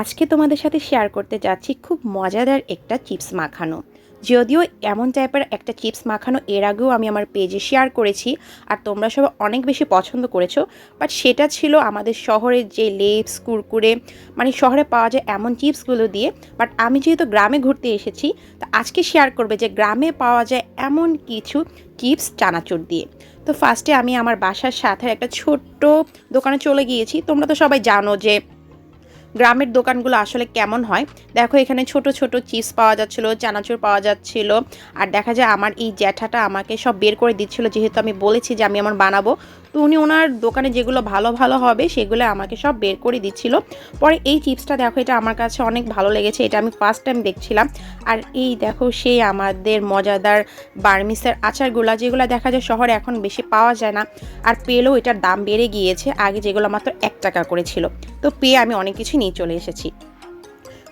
আজকে তোমাদের সাথে শেয়ার করতে যাচ্ছি খুব মজাদার একটা চিপস মাখানো। যদিও এমন টাইপের একটা চিপস মাখানো, এর আগেও আমি আমার পেজে শেয়ার করেছি আর তোমরা সব অনেক বেশি পছন্দ করেছ বাট সেটা ছিল আমাদের শহরের যে লেপস, কুরকুরে মানে শহরে পাওয়া যায় এমন চিপসগুলো দিয়ে বাট আমি যেহেতু গ্রামে ঘুরতে এসেছি, তো আজকে শেয়ার করবে যে গ্রামে পাওয়া যায় এমন কিছু চিপস চানাচুর দিয়ে। তো ফার্স্টে আমি আমার বাসার সাথে একটা ছোট্ট দোকানে চলে গিয়েছি, তোমরা তো সবাই জানো যে গ্রামের দোকানগুলো আসলে কেমন হয়? দেখো, এখানে ছোট ছোট চিপস পাওয়া যাচ্ছিল, চানাচুর পাওয়া যাচ্ছিল। আর দেখা যায় আমার এই জ্যাঠাটা আমাকে সব বের করে দিচ্ছিল, যেহেতু আমি বলেছি যে আমি আমার বানাবো। তো উনি ওনার দোকানে যেগুলো ভালো ভালো হবে সেগুলো আমাকে সব বের করে দিচ্ছিল। পরে এই চিপসটা দেখো, এটা আমার কাছে অনেক ভালো লেগেছে, এটা আমি ফার্স্ট টাইম দেখছিলাম। আর এই দেখো সেই আমাদের মজাদার বার্মিসের আচারগুলো, যেগুলো দেখা যায় শহরে এখন বেশি পাওয়া যায় না। আর পেলেও এটার দাম বেড়ে গিয়েছে, আগে যেগুলো মাত্র এক টাকা করে ছিল। তো পেয়ে আমি অনেক কিছু নিয়ে চলে এসেছি।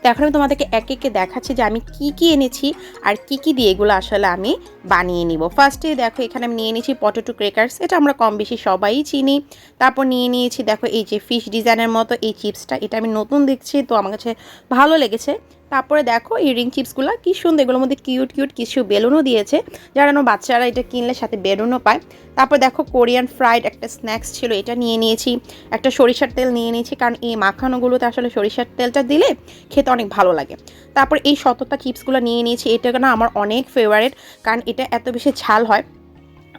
তো এখন আমি তোমাদেরকে এক একে দেখাচ্ছি যে আমি কি কি এনেছি আর কি কি দিয়ে এগুলো আসলে আমি বানিয়ে নিব। ফার্স্টে দেখো, এখানে আমি নিয়ে নিয়েছি পটেটো ক্রেকার্স এটা আমরা কম বেশি সবাই চিনি। তারপর নিয়ে নিয়েছি দেখো, এই যে ফিশ ডিজাইনের মতো এই চিপসটা এটা আমি নতুন দেখছি, তো আমার কাছে ভালো লেগেছে। তারপরে দেখো, এই রিং চিপসগুলো কী সুন্দর, এগুলোর মধ্যে কিউট কিউট কিছু বেলুনও দিয়েছে। যারা বাচ্চারা এটা কিনলে সাথে বেলুনও পায়। তারপর দেখো কোরিয়ান ফ্রাইড একটা স্ন্যাক্স ছিল, এটা নিয়ে নিয়েছি। একটা সরিষার তেল নিয়ে নিয়েছি, কারণ এই মাখানোগুলোতে আসলে সরিষার তেলটা দিলে খেতে অনেক ভালো লাগে। তারপর এই শততা চিপসগুলো নিয়ে নিয়েছি এটা না আমার অনেক ফেভারেট কারণ এটা এত বেশি ঝাল হয়।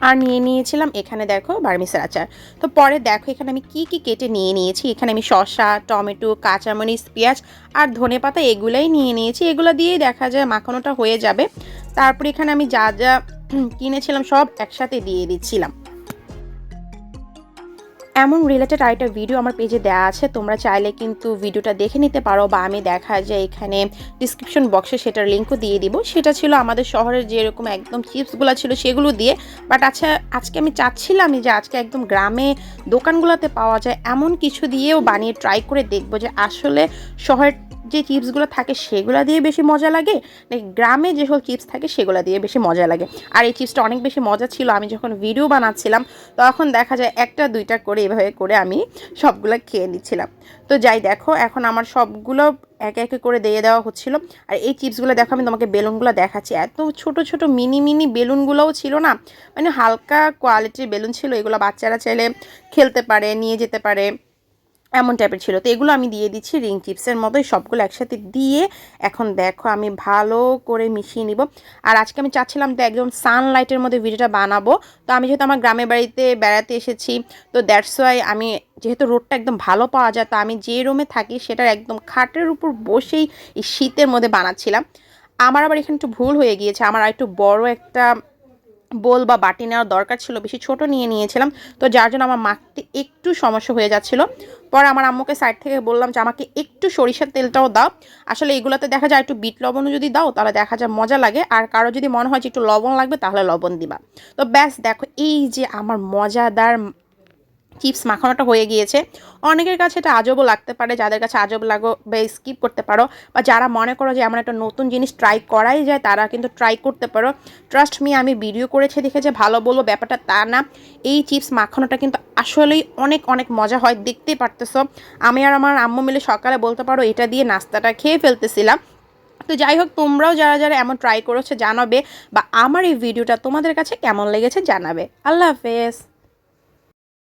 আর নিয়ে নিয়েছিলাম এখানে দেখো বার্মিসের আচার। তো পরে দেখো এখানে আমি কি কি কেটে নিয়ে নিয়েছি। এখানে আমি শসা, টমেটো, কাঁচামরিচ, পেঁয়াজ আর ধনে পাতা এগুলাই নিয়ে নিয়েছি। এগুলো দিয়েই দেখা যায় মাখানোটা হয়ে যাবে। তারপর এখানে আমি যা যা কিনেছিলাম সব একসাথে দিয়ে দিচ্ছিলাম। এমন রিলেটেড আরেকটা ভিডিও আমার পেজে দেওয়া আছে। তোমরা চাইলে কিন্তু ভিডিওটা দেখে নিতে পারো বা আমি দেখা যে এখানে ডিসক্রিপশন বক্সে সেটার লিঙ্কও দিয়ে দিব। সেটা ছিল আমাদের শহরের যেরকম একদম চিপসগুলো ছিল সেগুলো দিয়ে। বাট আচ্ছা আজকে আমি চাচ্ছিলাম যে আজকে একদম গ্রামে দোকানগুলোতে পাওয়া যায় এমন কিছু দিয়েও বানিয়ে ট্রাই করে দেখব যে আসলে শহরের যে চিপসগুলো থাকে সেগুলো দিয়ে বেশি মজা লাগে? নাকি গ্রামে যে সকল চিপস থাকে সেগুলো দিয়ে বেশি মজা লাগে? আর এই চিপসটা অনেক বেশি মজা ছিল, আমি যখন ভিডিও বানাচ্ছিলাম, তখন দেখা যায় একটা, দুইটা করে এভাবে করে আমি সবগুলো খেয়ে নিচ্ছিলাম। তো যাই দেখো, এখন আমার সবগুলো একে একে করে দিয়ে দেওয়া হচ্ছিল। আর এই চিপসগুলো দেখো, আমি তোমাকে বেলুনগুলো দেখাচ্ছি। এত ছোট ছোট, মিনি মিনি বেলুনগুলোও ছিল না? মানে হালকা কোয়ালিটির বেলুন ছিল, এগুলো বাচ্চারা চাইলে খেলতে পারে, নিয়ে যেতে পারে। এমন টাইপের ছিল। তো এগুলো আমি দিয়ে দিচ্ছি রিং চিপসের মতোই সবগুলো একসাথে দিয়ে এখন দেখো আমি ভালো করে মিশিয়ে নিব। আর আজকে আমি চাচ্ছিলাম তো একদম সানলাইটের মধ্যে ভিডিওটা বানাবো। তো আমি যেহেতু আমার গ্রামের বাড়িতে বেড়াতে এসেছি, তো দ্যাটস ওয়াই আমি যেহেতু রোডটা একদম ভালো পাওয়া যায়, তো আমি যে রুমে থাকি সেটার একদম খাটের উপর বসেই এই শীতের মধ্যে বানাচ্ছিলাম। আমার আবার এখানে একটু ভুল হয়ে গিয়েছে। আমার একটু বড় একটা বোল বা বাটি নেওয়ার দরকার ছিল, বেশি ছোট নিয়ে নিয়েছিলাম। তো যার জন্য আমার মাখতে একটু সমস্যা হয়ে যাচ্ছিল। পরে আমার আম্মুকে সাইড থেকে বললাম যে, আমাকে একটু সরিষার তেলটাও দাও। আসলে এগুলোতে দেখা যায় একটু বিট লবণও যদি দাও, তাহলে দেখা যায় মজা লাগে। আর কারও যদি মনে হয় যে একটু লবণ লাগবে, তাহলে লবণ দিবা। তো ব্যাস, দেখো, এই যে আমার মজাদার চিপস মাখানোটা হয়ে গিয়েছে। অনেকের কাছে এটা আজবও লাগতে পারে, যাদের কাছে আজব লাগবে স্কিপ করতে পারো বা যারা মনে করো যে এমন একটা নতুন জিনিস ট্রাই করাই যায়, তারা কিন্তু ট্রাই করতে পারো। ট্রাস্ট মি আমি ভিডিও করেছে দেখে যে ভালো বলব, ব্যাপারটা তা না। এই চিপস মাখানোটা কিন্তু আসলেই অনেক অনেক মজা হয়, দেখতেই পারতেছো। আমি আর আমার আম্মু মিলে সকালে বলতে পারো, এটা দিয়ে নাস্তাটা খেয়ে ফেলতেছিলাম। তো যাই হোক, তোমরাও যারা যারা এমন ট্রাই করেছ জানাবে বা আমার এই ভিডিওটা তোমাদের কাছে কেমন লেগেছে জানাবে। আল্লাহ হাফেজ।